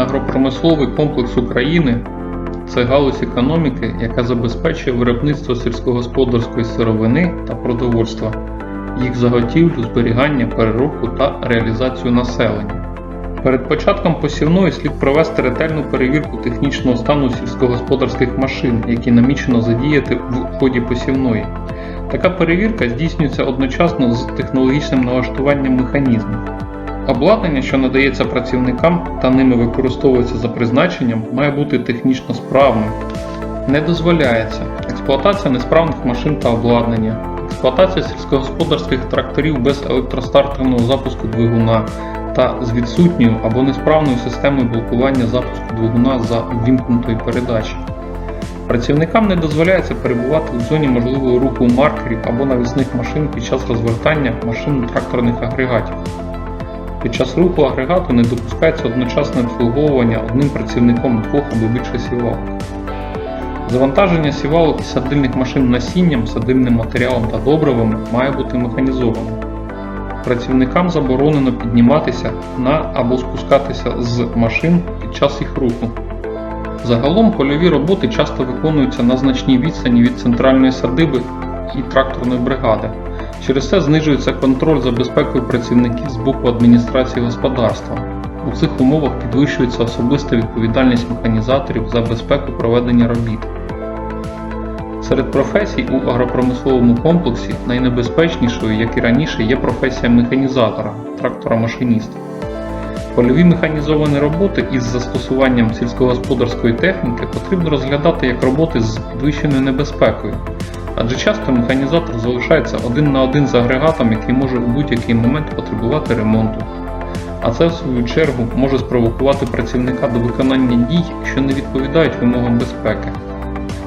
Агропромисловий комплекс України це галузь економіки, яка забезпечує виробництво сільськогосподарської сировини та продовольства, їх заготівлю, зберігання, переробку та реалізацію населення. Перед початком посівної слід провести ретельну перевірку технічного стану сільськогосподарських машин, які намічено задіяти в ході посівної. Така перевірка здійснюється одночасно з технологічним налаштуванням механізмів. Обладнання, що надається працівникам та ними використовується за призначенням, має бути технічно справним. Не дозволяється експлуатація несправних машин та обладнання, експлуатація сільськогосподарських тракторів без електростартерного запуску двигуна та з відсутньою або несправною системою блокування запуску двигуна за ввімкнутої передачі. Працівникам не дозволяється перебувати в зоні можливого руху маркерів або навісних машин під час розвертання машин-тракторних агрегатів. Під час руху агрегату не допускається одночасне обслуговування одним працівником двох або більше сівалок. Завантаження сівалок і садильних машин насінням, садильним матеріалом та добривами має бути механізованим. Працівникам заборонено підніматися на або спускатися з машин під час їх руху. Загалом польові роботи часто виконуються на значній відстані від центральної садиби і тракторної бригади. Через це знижується контроль за безпекою працівників з боку адміністрації господарства. У цих умовах підвищується особиста відповідальність механізаторів за безпеку проведення робіт. Серед професій у агропромисловому комплексі найнебезпечнішою, як і раніше, є професія механізатора, трактора-машиніста. Польові механізовані роботи із застосуванням сільськогосподарської техніки потрібно розглядати як роботи з підвищеною небезпекою, адже часто механізатор залишається один на один з агрегатом, який може у будь-який момент потребувати ремонту. А це, в свою чергу, може спровокувати працівника до виконання дій, що не відповідають вимогам безпеки.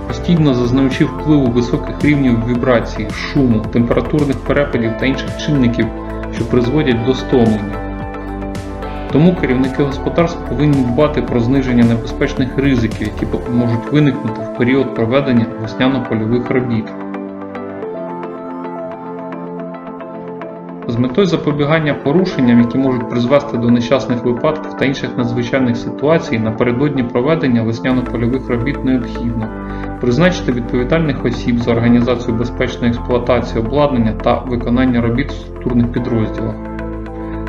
Постійно зазнаючи впливу високих рівнів вібрації, шуму, температурних перепадів та інших чинників, що призводять до стомлення. Тому керівники господарств повинні дбати про зниження небезпечних ризиків, які можуть виникнути в період проведення весняно-польових робіт. З метою запобігання порушенням, які можуть призвести до нещасних випадків та інших надзвичайних ситуацій, напередодні проведення весняно-польових робіт необхідно призначити відповідальних осіб за організацію безпечної експлуатації обладнання та виконання робіт в структурних підрозділах,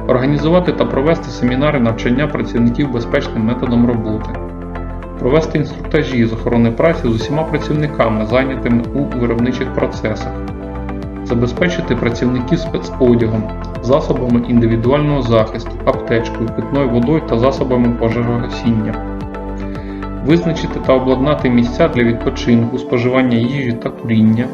організувати та провести семінари навчання працівників безпечним методом роботи, провести інструктажі з охорони праці з усіма працівниками, зайнятими у виробничих процесах забезпечити працівників спецодягом, засобами індивідуального захисту, аптечкою, питною водою та засобами пожежогасіння, визначити та обладнати місця для відпочинку, споживання їжі та куріння,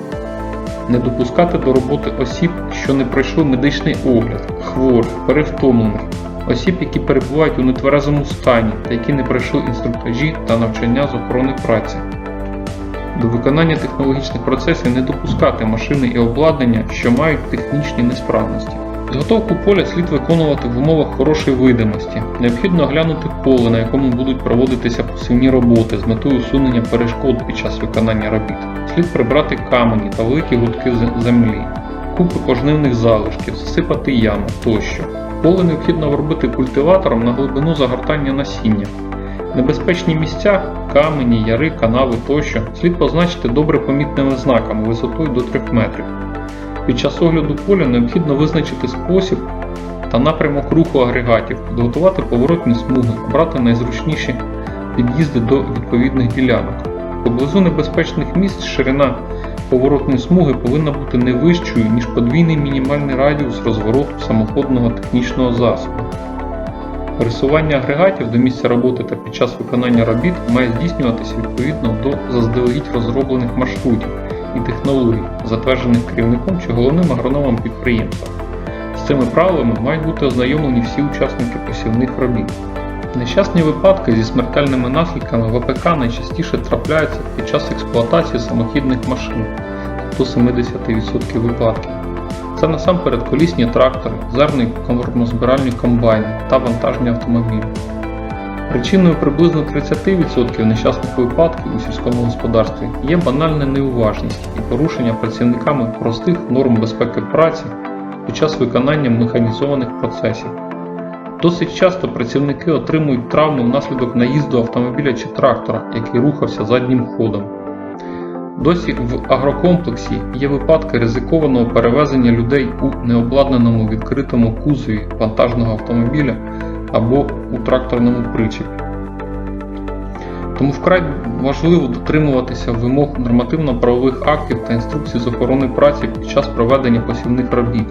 не допускати до роботи осіб, що не пройшли медичний огляд, хворих, перевтомлених, осіб, які перебувають у нетверезому стані та які не пройшли інструктажі та навчання з охорони праці. До виконання технологічних процесів не допускати машини і обладнання, що мають технічні несправності. Підготовку поля слід виконувати в умовах хорошої видимості. Необхідно оглянути поле, на якому будуть проводитися посівні роботи з метою усунення перешкод під час виконання робіт. Слід прибрати камені та великі гудки землі, купи пожнивних залишків, засипати ями тощо. Поле необхідно робити культиватором на глибину загортання насіння. Небезпечні місця, камені, яри, канави тощо слід позначити добре помітними знаками висотою до 3 метрів. Під час огляду поля необхідно визначити спосіб та напрямок руху агрегатів, підготувати поворотні смуги, обрати найзручніші під'їзди до відповідних ділянок. Поблизу небезпечних місць ширина поворотної смуги повинна бути не вищою, ніж подвійний мінімальний радіус розвороту самоходного технічного засобу. Пересування агрегатів до місця роботи та під час виконання робіт має здійснюватися відповідно до заздалегідь розроблених маршрутів і технологій, затверджених керівником чи головним агрономом підприємства. З цими правилами мають бути ознайомлені всі учасники посівних робіт. Нещасні випадки зі смертельними наслідками в АПК найчастіше трапляються під час експлуатації самохідних машин до 70% випадків. Це насамперед колісні трактори, зерний кормозбиральні комбайни та вантажні автомобілі. Причиною приблизно 30% нещасних випадків у сільському господарстві є банальна неуважність і порушення працівниками простих норм безпеки праці під час виконання механізованих процесів. Досить часто працівники отримують травми внаслідок наїзду автомобіля чи трактора, який рухався заднім ходом. Досі в агрокомплексі є випадки ризикованого перевезення людей у необладнаному відкритому кузові вантажного автомобіля або у тракторному причепі. Тому вкрай важливо дотримуватися вимог нормативно-правових актів та інструкцій з охорони праці під час проведення посівних робіт.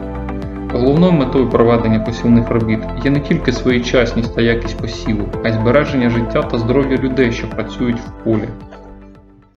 Головною метою проведення посівних робіт є не тільки своєчасність та якість посіву, а й збереження життя та здоров'я людей, що працюють в полі.